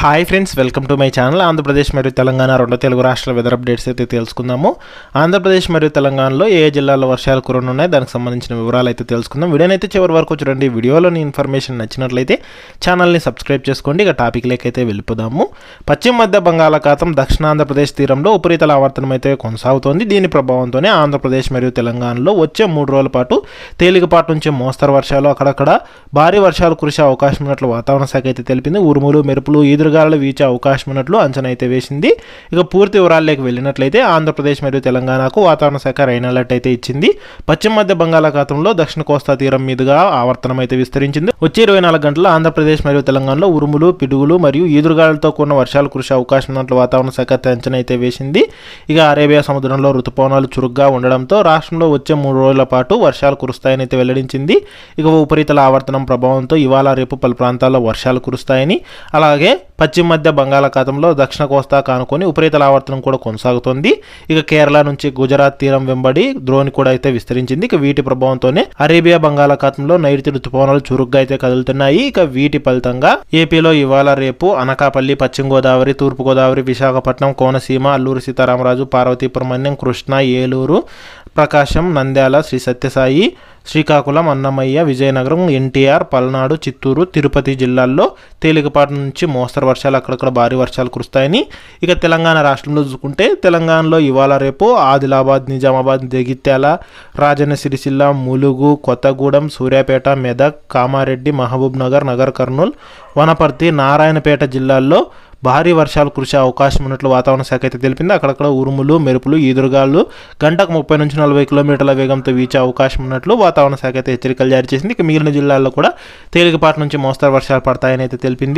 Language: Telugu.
Hi friends welcome to my channel Andhra Pradesh మరియు తెలంగాణ రెండు తెలుగు రాష్ట్రాల వెదర్ అప్డేట్స్ అయితే తెలుసుకుందాము. ఆంధ్రప్రదేశ్ మరియు తెలంగాణలో ఏ జిల్లాలో వర్షాలు కురనున్నాయి దానికి సంబంధించిన వివరాలు అయితే తెలుసుకుందాం. వీడియోనైతే చివరి వరకు చూడండి. వీడియోలోని ఇన్ఫర్మేషన్ నచ్చినట్లయితే ఛానల్ని సబ్స్క్రైబ్ చేసుకోండి. ఇక టాపిక్ అయితే వెళ్ళిపోదాము. పశ్చిమ మధ్య బంగాళాఖాతం దక్షిణ ఆంధ్రప్రదేశ్ తీరంలో ఉపరితల ఆవర్తనం అయితే కొనసాగుతోంది. దీని ప్రభావంతోనే ఆంధ్రప్రదేశ్ మరియు తెలంగాణలో వచ్చే మూడు రోజుల పాటు తేలికపాటి నుంచి మోస్తరు వర్షాలు అక్కడక్కడ భారీ వర్షాలు కురిసే అవకాశం ఉన్నట్లు వాతావరణ శాఖ అయితే తెలిపింది. ఉరుములు మెరుపులు ఈదురు ఈదురుగాలు వీచే అవకాశం ఉన్నట్లు అంచనా అయితే వేసింది. ఇక పూర్తి వివరాల్లోకి వెళ్ళినట్లయితే ఆంధ్రప్రదేశ్ మరియు తెలంగాణకు వాతావరణ శాఖ రైన్ అలర్ట్ అయితే ఇచ్చింది. పశ్చిమ మధ్య బంగాళాఖాతంలో దక్షిణ కోస్తా తీరం మీదుగా ఆవర్తనం అయితే విస్తరించింది. వచ్చే ఇరవై నాలుగు గంటల్లో ఆంధ్రప్రదేశ్ మరియు తెలంగాణలో ఉరుములు పిడుగులు మరియు ఈదురుగాలతో కూడిన వర్షాలు కురిసే అవకాశం ఉన్నట్లు వాతావరణ శాఖ అంచనా అయితే వేసింది. ఇక అరేబియా సముద్రంలో ఋతుపవనాలు చురుగ్గా ఉండడంతో రాష్ట్రంలో వచ్చే మూడు రోజుల పాటు వర్షాలు కురుస్తాయని అయితే వెల్లడించింది. ఇక ఉపరితల ఆవర్తనం ప్రభావంతో ఇవాళ రేపు పలు ప్రాంతాల్లో వర్షాలు కురుస్తాయని. అలాగే పశ్చిమ మధ్య బంగాళాఖాతంలో దక్షిణ కోస్తా కానుకొని ఉపరితల ఆవర్తనం కూడా కొనసాగుతోంది. ఇక కేరళ నుంచి గుజరాత్ తీరం వెంబడి ద్రోణి కూడా అయితే విస్తరించింది. ఇక వీటి ప్రభావంతోనే అరేబియా బంగాళాఖాతంలో నైరుతి ఋతుపవనాలు చురుగ్గా అయితే కదులుతున్నాయి. ఇక వీటి ఫలితంగా ఏపీలో ఇవాళ రేపు అనకాపల్లి పశ్చిమ గోదావరి తూర్పు గోదావరి విశాఖపట్నం కోనసీమ అల్లూరు సీతారామరాజు పార్వతీపురం మన్యం కృష్ణ ఏలూరు ప్రకాశం నంద్యాల శ్రీ సత్యసాయి శ్రీకాకుళం అన్నమయ్య విజయనగరం ఎన్టీఆర్ పల్నాడు చిత్తూరు తిరుపతి జిల్లాల్లో తేలికపాటి నుంచి మోస్తరు వర్షాలు అక్కడక్కడ భారీ వర్షాలు కురుస్తాయని ఇక తెలంగాణ రాష్ట్రంలో చూసుకుంటే తెలంగాణలో ఇవాళ రేపు ఆదిలాబాద్ నిజామాబాద్ జగిత్యాల రాజన్న సిరిసిల్ల ములుగు కొత్తగూడెం సూర్యాపేట మెదక్ కామారెడ్డి మహబూబ్ నగర్ నగర్ కర్నూలు వనపర్తి నారాయణపేట జిల్లాల్లో భారీ వర్షాలు కురిసే అవకాశం ఉన్నట్లు వాతావరణ శాఖ అయితే తెలిపింది. అక్కడక్కడ ఉరుములు మెరుపులు ఈదురుగాలు గంటకు ముప్పై నుంచి నలభై కిలోమీటర్ల వేగంతో వీచే అవకాశం ఉన్నట్లు వాతావరణ శాఖ అయితే హెచ్చరికలు జారీ చేసింది. ఇక మిగిలిన జిల్లాల్లో కూడా తేలికపాటి నుంచి మోస్తరు వర్షాలు పడతాయని అయితే తెలిపింది.